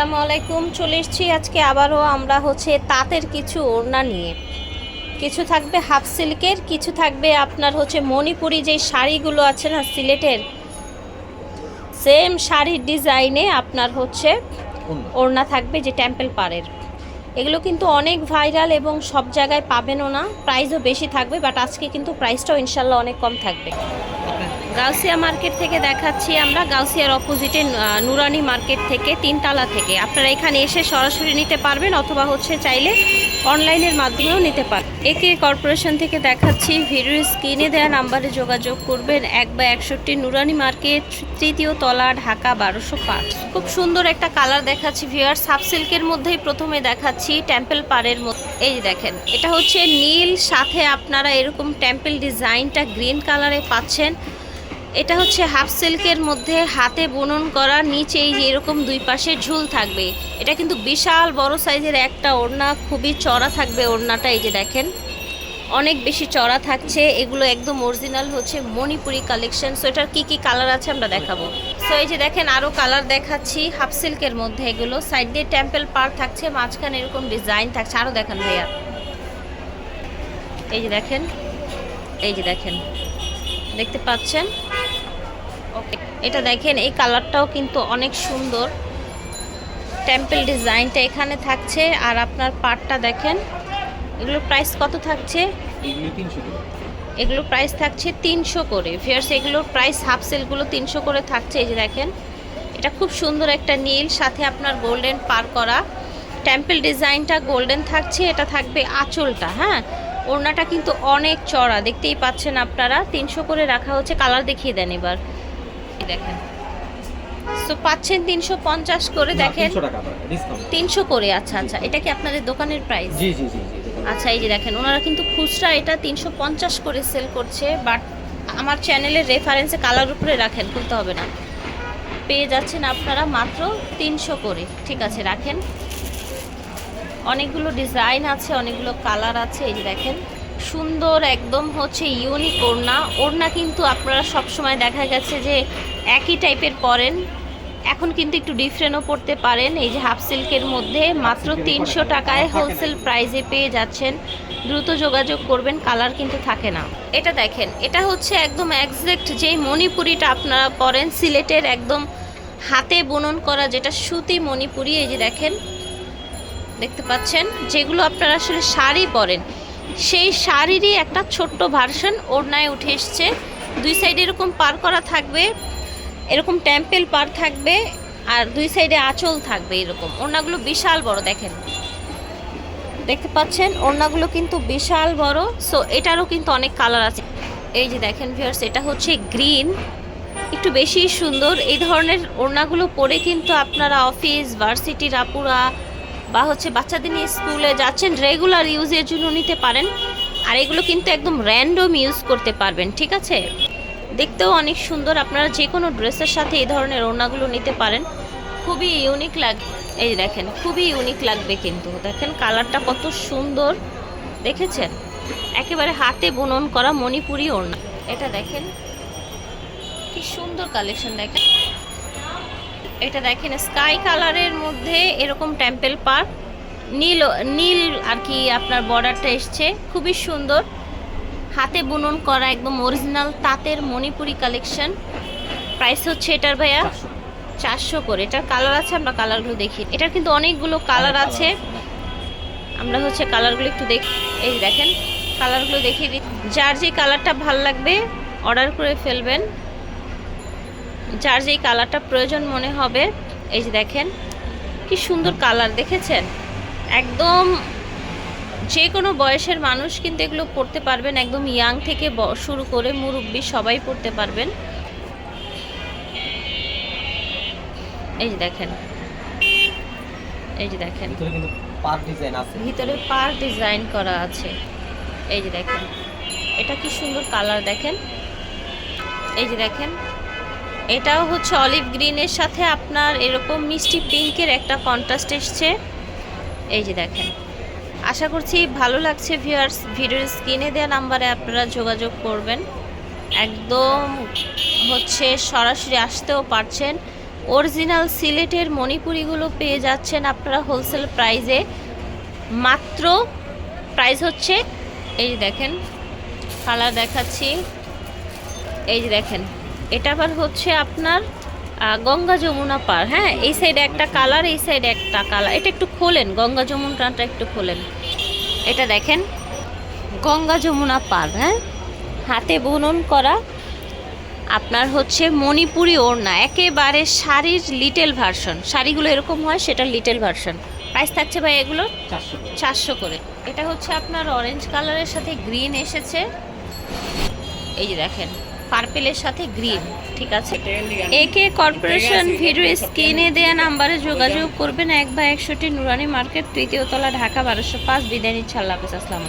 আসসালামু আলাইকুম চলে এসেছি আজকে আবারও আমরা হচ্ছে তাঁতের কিছু ওড়না নিয়ে। কিছু থাকবে হাফ সিল্কের কিছু থাকবে আপনার হচ্ছে মণিপুরি যে শাড়িগুলো আছে না সিলেটের সেম শাড়ির ডিজাইনে আপনার হচ্ছে ওড়না। থাকবে যে টেম্পেল পাড়ের। এগুলো কিন্তু অনেক ভাইরাল এবং সব জায়গায় পাবেনও না প্রাইসও বেশি থাকবে বাট আজকে কিন্তু প্রাইসটাও ইনশাল্লাহ অনেক কম থাকবে। গাউসিয়া মার্কেট থেকে দেখাচ্ছি আমরা। গাউসিয়ার অপোজিটে নুরানি মার্কেট থেকে তিনতলা থেকে। আপনারা এখানে এসে সরাসরি নিতে পারবেন অথবা হচ্ছে চাইলে অনলাইনের মাধ্যমেও নিতে পারবেন একে কর্পোরেশন থেকে দেখাচ্ছি। ভিডিও স্ক্রিনে দেওয়া নাম্বারে যোগাযোগ করবেন। এক বা একষট্টি নুরানি মার্কেট, তৃতীয় তলা, ঢাকা বারোশো পাঁচ। খুব সুন্দর একটা কালার দেখাচ্ছি ভিয়ার সাব সিল্কের মধ্যেই প্রথমে দেখাচ্ছি টেম্পেল পারের মধ্যে এই দেখেন, এটা হচ্ছে নীল, সাথে আপনারা এরকম টেম্পেল ডিজাইনটা গ্রিন কালারে পাচ্ছেন। এটা হচ্ছে হাফ সিল্কের মধ্যে হাতে বুনন করা, নিচে এই এরকম দুই পাশে ঝুল থাকবে। এটা কিন্তু বিশাল বড় সাইজের একটা ওড়না, খুবই চড়া থাকবে ওড়নাটা, এই যে দেখেন। অনেক বেশি চড়া থাকছে, এগুলো একদম অরিজিনাল হচ্ছে মণিপুরি কালেকশন সো এটার কী কী কালার আছে আমরা দেখাবো। সো এই যে দেখেন আরও কালার দেখাচ্ছি হাফ সিল্কের মধ্যে এগুলো। সাইড দিয়ে টেম্পেল পার থাকছে, মাঝখানে এরকম ডিজাইন থাকছে। আরও দেখেন ভাইয়া। এই যে দেখেন, এই যে দেখেন। দেখতে পাচ্ছেন? এটা দেখেন এই কালারটাও কিন্তু অনেক সুন্দর। টেম্পল ডিজাইনটা এখানে থাকছে আর আপনার পাটটা দেখেন এগুলোর প্রাইস কত থাকছে? এগুলি প্রাইস থাকছে তিনশো করে। ফিয়ার্স এগুলোর প্রাইস হাফ সেলগুলো তিনশো করে থাকছে এই যে দেখেন। এটা খুব সুন্দর একটা নীল সাথে আপনার গোল্ডেন পার করা। টেম্পল ডিজাইনটা গোল্ডেন থাকছে এটা থাকবে আঁচলটা হ্যাঁ? ওড়নাটা কিন্তু অনেক চড়া দেখতেই পাচ্ছেন আপনারা। তিনশো করে রাখা হচ্ছে কালার দেখিয়ে দেন এবার। এই দেখেন? সো পাচ্ছেন তিনশো পঞ্চাশ করে দেখেন? তিনশো করে আচ্ছা আচ্ছা। এটা কি আপনাদের দোকানের প্রাইস জি জি জি জি আচ্ছা এই যে দেখেন ওনারা কিন্তু খুচরা এটা তিনশো পঞ্চাশ করে সেল করছে বাট আমার চ্যানেলের রেফারেন্সে কালার উপরে রাখেন খুলতে হবে না। পেয়ে যাচ্ছেন আপনারা মাত্র তিনশো করে ঠিক আছে রাখেন। অনেকগুলো ডিজাইন আছে অনেকগুলো কালার আছে এই যে দেখেন। সুন্দর একদম হচ্ছে ইউনিক ওড়না। ওড়না কিন্তু আপনারা সবসময় দেখা গেছে যে একই টাইপের পরেন। এখন কিন্তু একটু ডিফারেন্টও পড়তে পারেন। এই যে হাফ সিল্কের মধ্যে মাত্র তিনশো টাকায় হোলসেল প্রাইজে পেয়ে যাচ্ছেন। দ্রুত যোগাযোগ করবেন কালার কিন্তু থাকে না। এটা দেখেন, এটা হচ্ছে একদম একজ্যাক্ট যেই মণিপুরিটা আপনারা পরেন, সিলেটের একদম হাতে বুনন করা যেটা সুতি মণিপুরি, এই যে দেখেন, দেখতে পাচ্ছেন? যেগুলো আপনারা আসলে শাড়ি পরেন। সেই শাড়িরই একটা ছোট্ট ভার্সন ওড়নায় উঠে এসছে। দুই সাইডে এরকম পার করা থাকবে, এরকম টেম্পেল পার থাকবে আর দুই সাইডে আঁচল থাকবে এরকম। ওড়নাগুলো বিশাল বড়, দেখেন। দেখতে পাচ্ছেন, ওড়নাগুলো কিন্তু বিশাল বড়। সো এটারও কিন্তু অনেক কালার আছে। এই যে দেখেন ভিউয়ার্স এটা হচ্ছে গ্রিন একটু বেশি সুন্দর। এই ধরনের ওড়নাগুলো পরে কিন্তু আপনারা অফিস ভার্সিটির আপুরা বা হচ্ছে বাচ্চাদের নিয়ে স্কুলে যাচ্ছেন রেগুলার ইউজের জন্য নিতে পারেন। আর এগুলো কিন্তু একদম র্যান্ডম ইউজ করতে পারবেন, ঠিক আছে? দেখতেও অনেক সুন্দর। আপনারা যে কোনো ড্রেসের সাথে এই ধরনের ওড়নাগুলো নিতে পারেন। খুবই ইউনিক লাগে, এই দেখেন, খুবই ইউনিক লাগবে কিন্তু। দেখেন কালারটা কত সুন্দর, দেখেছেন? একেবারে হাতে বুনন করা মণিপুরি ওড়না। এটা দেখেন, কি সুন্দর কালেকশন দেখেন। এটা দেখেন স্কাই কালারের মধ্যে এরকম টেম্পেল পার্ক নীল নীল আর কি আপনার বর্ডারটা এসছে খুবই সুন্দর। হাতে বুনন করা একদম অরিজিনাল তাঁতের মণিপুরি কালেকশন প্রাইস হচ্ছে এটার ভাইয়া চারশো। করে। এটার কালার আছে আমরা কালারগুলো দেখি। এটার কিন্তু অনেকগুলো কালার আছে। আমরা হচ্ছে কালারগুলো একটু দেখি এই দেখেন কালারগুলো দেখিয়ে দিই। যার যে কালারটা ভালো লাগবে অর্ডার করে ফেলবেন। যার যেই কালারটা প্রয়োজন মনে হবে এই যে দেখেন কি সুন্দর কালার দেখেছেন? একদম যে কোনো বয়সের মানুষ কিন্তু এগুলো পড়তে পারবেন একদম ইয়াং থেকে শুরু করে মুরব্বি সবাই পড়তে পারবেন। এই যে দেখেন এই যে দেখেন। ভিতরে পার ডিজাইন করা আছে। এই যে দেখেন এটা কি সুন্দর কালার দেখেন? এই যে দেখেন এটাও হচ্ছে অলিভ গ্রিনের সাথে আপনার এরকম মিষ্টি পিঙ্কের একটা কন্ট্রাস্ট এসছে। এই যে দেখেন। আশা করছি ভালো লাগছে ভিউয়ার্স ভিডিওর স্ক্রিনে দেওয়া নাম্বারে আপনারা যোগাযোগ করবেন। একদম হচ্ছে সরাসরি আসতেও পারছেন। অরিজিনাল সিলেটের মণিপুরিগুলো পেয়ে যাচ্ছেন আপনারা হোলসেল প্রাইজে মাত্র প্রাইস হচ্ছে, এই দেখেন। কালার দেখাচ্ছি। এই যে দেখেন। এটা আবার হচ্ছে আপনার গঙ্গা যমুনা পার হ্যাঁ? এই সাইডে একটা কালার এই সাইডে একটা কালার এটা একটু খোলেন গঙ্গা যমুনাটা একটু খোলেন। এটা দেখেন গঙ্গা যমুনা পার হ্যাঁ? হাতে বুনন করা আপনার হচ্ছে মণিপুরি ওড়না একেবারে শাড়ির লিটেল ভার্সন শাড়িগুলো এরকম হয় সেটা লিটেল ভার্সন প্রাইস থাকছে ভাই এগুলো চারশো চারশো করে। এটা হচ্ছে আপনার অরেঞ্জ কালারের সাথে গ্রিন এসেছে। এই যে দেখেন পার্পেলের সাথে গ্রিন ঠিক আছে? একে কর্পোরেশন ভিডিও স্ক্রিনে দেয়া নাম্বারে যোগাযোগ করবেন। এক বা একশোটি নুরানি মার্কেট তৃতীয় তলা ঢাকা বারোশো পাঁচ। বিদায় নিচ্ছে। আল্লাহ হাফিজ। আসসালামু আলাইকুম।